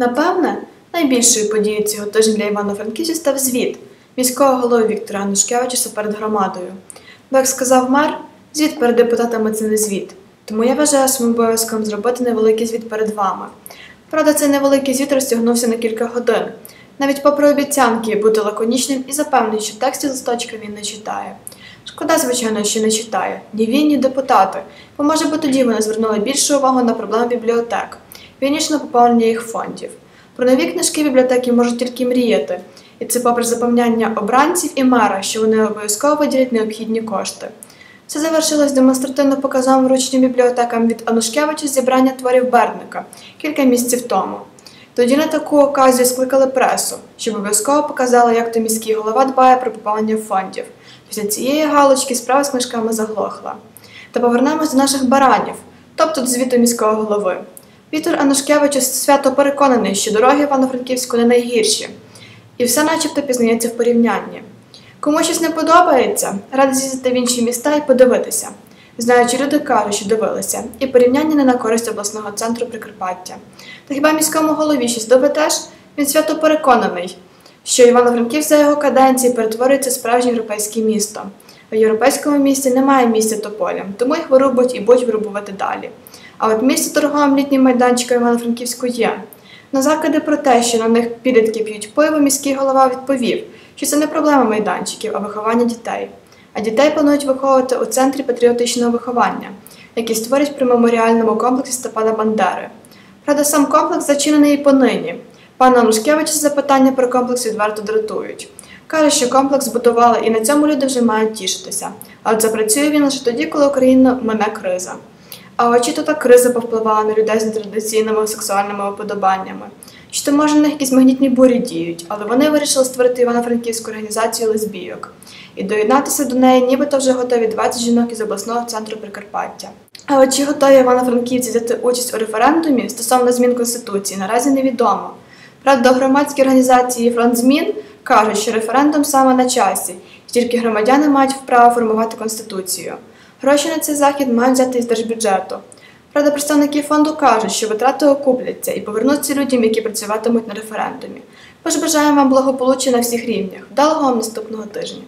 Напевне, найбільшою подією цього тижня для Івано-Франківців став звіт міського голови Віктора Анушкевича перед громадою. Бо, як сказав мер, звіт перед депутатами це не звіт. Тому я вважаю своїм обов'язком зробити невеликий звіт перед вами. Правда, цей невеликий звіт розтягнувся на кілька годин. Навіть попри обіцянки бути лаконічним і запевнений, що текстів листочка він не читає. Шкода, звичайно, що не читає ні він, ні депутати, бо може би тоді вони звернули більшу увагу на проблеми бібліотек, вірніше поповнення їх фондів. Про нові книжки бібліотеки можуть тільки мріяти, і це попри запевняння обранців і мера, що вони обов'язково виділять необхідні кошти. Це завершилось демонстративно показовим врученням бібліотекам від Анушкевича зібрання творів Берника кілька місяців тому. Тоді на таку оказію скликали пресу, щоб обов'язково показали, як то міський голова дбає про поповнення фондів. Після цієї галочки справа з книжками заглохла. Та повернемось до наших баранів, тобто до звіту міського голови. Віктор Анушкевич свято переконаний, що дороги Івано-Франківську не найгірші, і все начебто пізнається в порівнянні. Кому щось не подобається, радий з'їздити в інші міста і подивитися. Знаючи, люди кажуть, що дивилися, і порівняння не на користь обласного центру Прикарпаття. Та хіба міському голові щось доведеш? Він свято переконаний, що Івано-Франків за його каденції перетворюється в справжнє європейське місто. В європейському місті немає місця тополям, тому їх вирубують і будуть вирубувати далі. А от місце торговим літнім майданчиком Івано-Франківську є. На закиди про те, що на них підлітки п'ють пиво, міський голова відповів, що це не проблема майданчиків, а виховання дітей. А дітей планують виховувати у центрі патріотичного виховання, який створять при меморіальному комплексі Степана Бандери. Правда, сам комплекс зачинений і понині. Пана Лушкевича запитання про комплекс відверто дратують. Каже, що комплекс будували і на цьому люди вже мають тішитися. А от запрацює він лише тоді, коли Україна мене криза. А чи то та криза повпливала на людей з нетрадиційними сексуальними уподобаннями? Чи то може на них якісь магнітні бурі діють, але вони вирішили створити Івано-Франківську організацію лесбійок і доєднатися до неї, нібито вже готові 20 жінок із обласного центру Прикарпаття. А чи готові Івано-Франківці взяти участь у референдумі стосовно змін Конституції, наразі невідомо. Правда, громадські організації Фронт змін кажуть, що референдум саме на часі, і тільки громадяни мають вправо формувати Конституцію. Гроші на цей захід мають взяти із держбюджету. Правда, представники фонду кажуть, що витрати окупляться і повернуться людям, які працюватимуть на референдумі. Тож бажаємо вам благополуччя на всіх рівнях. Вдалого вам наступного тижня!